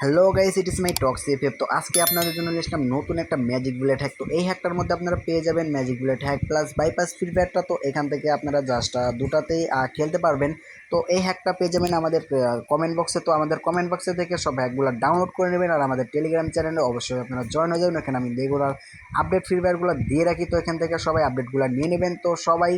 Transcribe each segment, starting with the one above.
Hello guys ইট ইস মাই টক সিএফএফ তো আজকে আপনাদের জন্য নিয়ে আসলাম নতুন একটা ম্যাজিক বুলেট হ্যাক তো এই হ্যাকটার মধ্যে আপনারা পেয়ে যাবেন magic bullet hack plus bypass free ফায়ারটা তো এখান থেকে আপনারা জাস্ট দুটাতেই খেলতে পারবেন। তো এই হ্যাকটা পেয়ে যাবেন আমাদের কমেন্ট বক্সে তো আমাদের কমেন্ট বক্সে থেকে সব হ্যাকগুলো ডাউনলোড করে নেবেন আর আমাদের টেলিগ্রাম চ্যানেলে অবশ্যই আপনারা জয়েন হয়ে যাবেন। এখানে আমি রেগুলার আপডেট ফ্রি ফায়ারগুলো দিয়ে রাখি। তো এখান থেকে সবাই আপডেটগুলো নিয়ে নেবেন। তো সবাই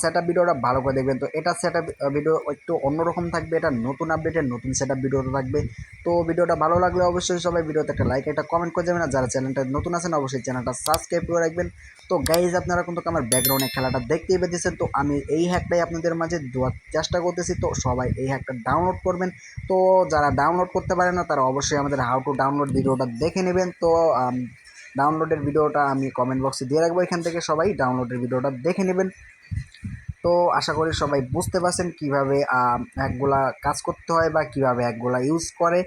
সেট আপ ভিডিওটা ভালো করে দেখবেন। তো এটা সেট আপ ভিডিও একটু অন্যরকম থাকবে, এটা নতুন আপডেটের নতুন সেট আপ ভিডিওটা থাকবে। তো ভিডিওটা ভালো লাগলে অবশ্যই সবাই ভিডিওতে একটা লাইক একটা কমেন্ট করে যাবেন আর যারা চ্যানেলটা নতুন আছেন, অবশ্যই চ্যানেলটা সাবস্ক্রাইব করে রাখবেন। তো গাইজ আপনারা কিন্তু আমার ব্যাকগ্রাউন্ডে খেলাটা দেখতেই পেতেছেন। তো আমি এই হ্যাকটাই আপনাদের মাঝে দেওয়ার চেষ্টা করতেছি। তো সবাই এই হ্যাকটা ডাউনলোড করবেন। তো যারা ডাউনলোড করতে পারে না, তারা অবশ্যই আমাদের হাউ টু ডাউনলোড ভিডিওটা দেখে নেবেন। তো ডাউনলোডের ভিডিওটা আমি কমেন্ট বক্সে দিয়ে রাখব। এখান থেকে সবাই ডাউনলোডের ভিডিওটা দেখে নেবেন। তো আশা করি সবাই বুঝতে পারছেন কীভাবে একগুলা কাজ করতে হয় বা কীভাবে একগুলা ইউজ করে।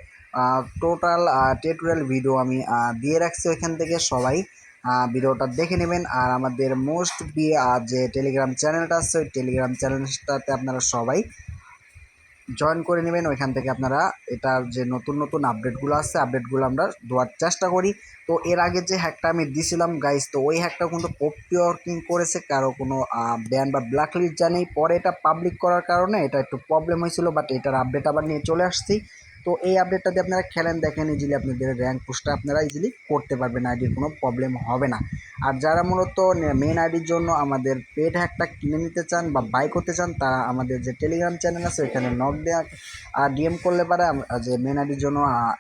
টোটাল টিউটোরিয়াল ভিডিও আমি দিয়ে রাখছি ওইখান থেকে। সবাই ভিডিওটা দেখে নেবেন। আর আমাদের মোস্ট বি যে টেলিগ্রাম চ্যানেলটা আছে, ওই টেলিগ্রাম চ্যানেলটাতে আপনারা সবাই জয়েন করে নেবেন, ওইখান থেকে আপনারা এটার যে নতুন নতুন আপডেটগুলো আসছে আপডেটগুলো আমরা দেওয়ার চেষ্টা করি। তো এর আগে যে হ্যাকটা আমি দিছিলাম গাইস তো ওই হ্যাকটা কিন্তু কপিওয়ার্কিং করেছে, কারও কোনো ব্যান বা ব্ল্যাক লিস্ট জানেই পরে এটা পাবলিক করার কারণে এটা একটু প্রবলেম হয়েছিল বাট এটার আপডেট আবার নিয়ে চলে আসছি। তো এই আপডেটটা দিয়ে আপনারা খেলেন, দেখেন ইজিলি আপনাদের র্যাঙ্ক পুশটা আপনারা ইজিলি করতে পারবেন আইডির কোনো প্রবলেম হবে না। আর যারা মূলত মেন আইডির জন্য আমাদের পেড হ্যাকটা কিনে নিতে চান বা বাই করতে চান, তারা আমাদের যে টেলিগ্রাম চ্যানেল আছে, ওইখানে নক দেওয়া আর ডিএম করলে পারে যে মেন আইডির জন্য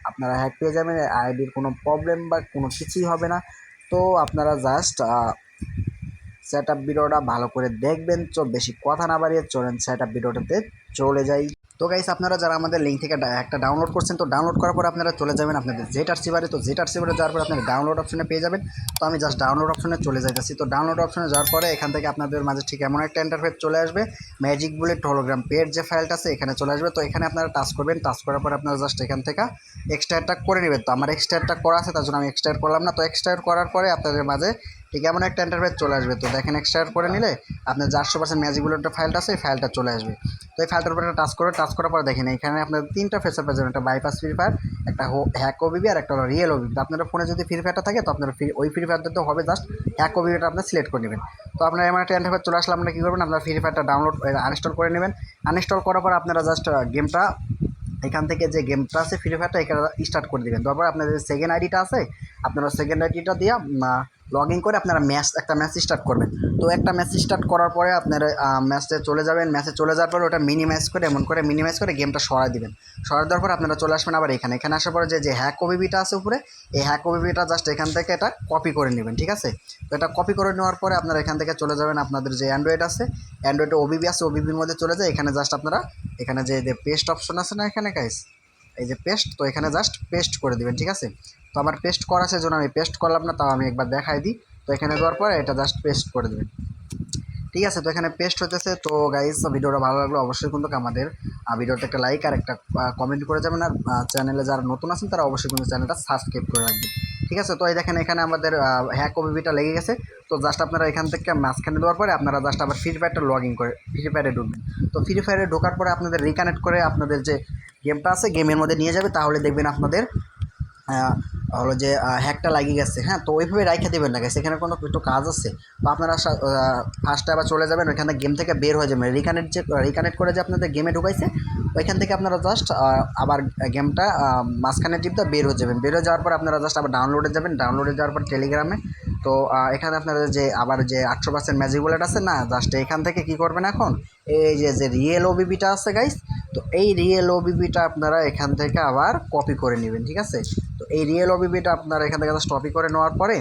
আপনারা হ্যাক পেয়ে যাবেন আইডির কোনো প্রবলেম বা কোনো কিছুই হবে না। তো আপনারা জাস্ট সেট আপ ভিডিওটা ভালো করে দেখবেন, তো বেশি কথা না বাড়িয়ে চলেন সেট আপ ভিডিওটাতে চলে যাই। তো গাইস আপনারা যারা আমাদের লিঙ্ক থেকে একটা ডাউনলোড করছেন, তো ডাউনলোড করার পর আপনারা চলে যাবেন আপনাদের জেট আর সিবারে তো জেট আর সিবারে যাওয়ার পর আপনারা ডাউনলোড অপশনে পেয়ে যাবেন। তো আমি জাস্ট ডাউনলোড অপশনে চলে যাইতেছি। তো ডাউনলোড অপশনে যাওয়ার পরে এখান থেকে আপনাদের মাঝে ঠিক এমন একটা ইন্টারফেস চলে আসবে। ম্যাজিক বুলেট হলোগ্রাম পেড যে ফাইলটা আছে, এখানে চলে আসবে। তো এখানে আপনারা টাচ করবেন। টাচ করার পর আপনারা জাস্ট এখান থেকে এক্সট্রাটা করে নেবেন। তো আমার এক্সট্রাটা করা আছে, তার জন্য আমি এক্সট্রা করলাম না। তো এক্সট্রা করার পরে আপনাদের মাঝে ঠিক এমন একটা ইন্টারফেস চলে আসবে। তো দেখেন এক্সট্রা করে নিলে আপনার চারশো পার্সেন্ট ম্যাজিক বুলেটের ফাইলটা আছে ফাইলটা চলে আসবে। তো এই ফাইলটার উপরে টাচ করে টাচ করার পর দেখেন, এখানে আপনার তিনটা ফেসার পেয়ে একটা বাইপাস ফ্রি ফায়ার একটা হ্যাক ওবিবি আর একটা হলো রিয়েল ওবিবি আপনার ফোনে যদি ফ্রি ফায়ারটা থাকে, তো আপনার ফ্রি ওই ফ্রি ফায়ারটা তো হবে জাস্ট হ্যাক ওবিবিটা আপনি সিলেক্ট করে নেবেন। তো আপনার এমন একটা ইন্টারফেস চলে আসলে আপনারা কী করবেন, আপনার ফ্রি ফায়ারটা ডাউনলোড আনইনস্টল করে নেবেন। আনইনস্টল করার পর আপনারা জাস্ট গেমটা এখান থেকে যে গেমটা আছে ফ্রি ফায়ারটা এখানে স্টার্ট করে দেবেন। তারপর আপনার যে সেকেন্ড আইডিটা আছে, আপনারা সেকেন্ড আইডিটা দিয়ে লগ ইন করে আপনারা ম্যাচ একটা ম্যাচ স্টার্ট করবেন। তো একটা ম্যাচ স্টার্ট করার পরে আপনারা ম্যাচে চলে যাবেন। ম্যাচে চলে যাওয়ার পরে ওটা মিনিমাইজ করে, এমন করে মিনিমাইজ করে গেমটা সরাই দিবেন। সরাই দেওয়ার পর আপনারা চলে আসবেন আবার এখানে। এখানে আসার পরে যে হ্যাক ওবিবিটা আছে উপরে, এই হ্যাক ওবিবিটা জাস্ট এখান থেকে এটা কপি করে নেবেন, ঠিক আছে? তো এটা কপি করে নেওয়ার পরে আপনারা এখান থেকে চলে যাবেন আপনাদের যে অ্যান্ড্রয়েড আছে। অ্যান্ড্রয়েডে ওবিবি আছে ওবিবির মধ্যে চলে যায়। এখানে জাস্ট আপনারা, এখানে যে পেস্ট অপশন আছে না এখানে গাইস এই যে পেস্ট তো এখানে জাস্ট পেস্ট করে দিবেন, ঠিক আছে? তো আমার পেস্ট করা আছে জন্য আমি পেস্ট করলাম না, তাও আমি একবার দেখাই দিই। তো এখানে দেওয়ার পরে এটা জাস্ট পেস্ট করে দেবেন। ঠিক আছে, তো এখানে পেস্ট হতেছে তো গাইজ ভিডিওটা ভালো লাগল অবশ্যই কিন্তু আমাদের ভিডিওটা একটা লাইক আর একটা কমেন্ট করে যাবেন। আর চ্যানেলে যারা নতুন আছেন, তারা অবশ্যই কিন্তু চ্যানেলটা সাবস্ক্রাইব করে রাখবেন। ঠিক আছে, তো এই দেখেন এখানে আমাদের হ্যাক ওবিবিটা লেগে গেছে। তো জাস্ট আপনারা এখান থেকে মাঝখানে দেওয়ার পরে আপনারা জাস্ট আবার ফ্রি ফায়ারটা লগ ইন করে ফ্রি ফায়ারে ঢুকবেন। তো ফ্রি ফায়ারে ঢোকার পরে আপনাদের রিকানেক্ট করে আপনাদের যে গেমটা আছে গেমের মধ্যে নিয়ে যাবে। তাহলে দেখবেন আপনাদের হলো যে হ্যাকটা লাগিয়ে গেছে হ্যাঁ? তো ওইভাবে রাইখা দেবেন না এখানে কোনো একটু কাজ আছে। তো আপনারা ফার্স্টে আবার চলে যাবেন, ওইখানে গেম থেকে বের হয়ে যাবেন। রিকানেক্ট যে রিকানেক্ট করে যে আপনাদের গেমে ঢুকাইছে, ওইখান থেকে আপনারা জাস্ট আবার গেমটা মাঝখানে টিপটা বের হয়ে যাবেন। বের হয়ে যাওয়ার পর আপনারা জাস্ট আবার ডাউনলোডে যাবেন। ডাউনলোডে যাওয়ার পর টেলিগ্রামে তো এখানে আপনারা যে, আবার যে আটশো পার্সেন্ট ম্যাজিক বুলেট আছে না জাস্ট এখান থেকে কি করবেন এখন? এই যে যে রিয়েল ওবিবিটা আছে গাইস তো এই রিয়েল ওবিবিটা আপনারা এখান থেকে আবার কপি করে নেবেন, ঠিক আছে? এই রিয়েল ওবিবিটা আপনারা এখান থেকে জাস্ট কপি করে নেওয়ার পরে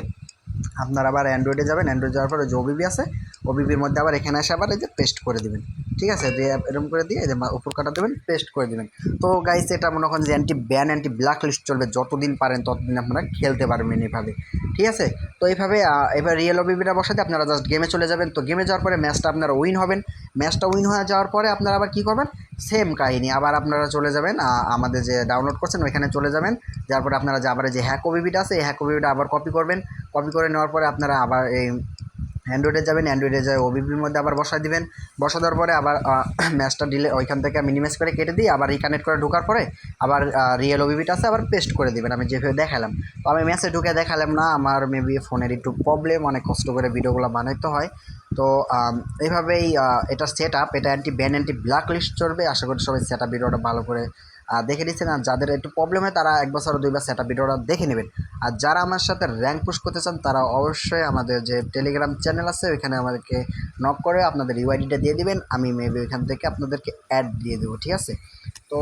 আপনারা আবার অ্যান্ড্রয়েডে যাবেন। অ্যান্ড্রয়েড যাওয়ার পরে যে ওবিবি আছে ওবিবির মধ্যে আবার এখানে এসে আবার এই যে পেস্ট করে দেবেন। ঠিক আছে? দিয়ে এরকম করে দিয়ে যে উপর কাটা দেবেন পেস্ট করে দেবেন। তো গাইস এটা মনে করেন যে anti ban anti black list চলবে, যতদিন পারেন ততদিন আপনারা খেলতে পারবেন এইভাবে ঠিক আছে? তো এইভাবে এবার রিয়েল ওবিবিটা বসাতে আপনারা জাস্ট গেমে চলে যাবেন। তো গেমে যাওয়ার পরে ম্যাচটা আপনারা উইন হবেন। ম্যাচটা উইন হয়ে যাওয়ার পরে আপনারা আবার কী করবেন? সেম কাহিনী, আবার আপনারা চলে যাবেন আমাদের যে ডাউনলোড করছেন, ওইখানে চলে যাবেন। যার পরে আপনারা যে, আবার যে হ্যাক ওবিবিটা আছে, এই হ্যাক ওবিবিটা আবার কপি করবেন। কপি করে নেওয়ার পরে আপনারা আবার এই অ্যান্ড্রয়েডে যাবেন অ্যান্ড্রয়েডে যায় ওবিপির মধ্যে আবার বসায় দিবেন। বসা দেওয়ার পরে আবার ম্যাচটা ডিলে ওইখান থেকে মিনিমাইজ করে কেটে দিই আবার রিকানেক্ট করে ঢোকার পরে আবার রিয়েল ওবিপিটা আছে, আবার পেস্ট করে দিবেন। আমি যেভাবে দেখালাম। তো আমি ম্যাচে ঢুকে দেখালাম না, আমার মেবি ফোনের একটু প্রবলেম অনেক কষ্ট করে ভিডিওগুলো বানাইতে হয়। তো এইভাবেই এটা সেট আপ এটা anti ban anti black list চলবে। আশা করি সবাই সেট আপ ভিডিওটা ভালো করে দেখে নিচ্ছেন আর যাদের একটু প্রবলেম হয়, তারা এক বছর দুইবার সেটা ভিডিওটা দেখে নেবেন। আর যারা আমার সাথে র্যাঙ্ক পুশ করতে চান, তারা অবশ্যই আমাদের যে টেলিগ্রাম চ্যানেল আছে, ওইখানে আমাদেরকে নক করে আপনাদের ইউআইডিটা দিয়ে দিবেন। আমি মেবি ওইখান থেকে আপনাদেরকে অ্যাড দিয়ে দেবো, ঠিক আছে? তো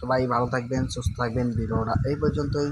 সবাই ভালো থাকবেন, সুস্থ থাকবেন। ভিডিওটা এই পর্যন্তই।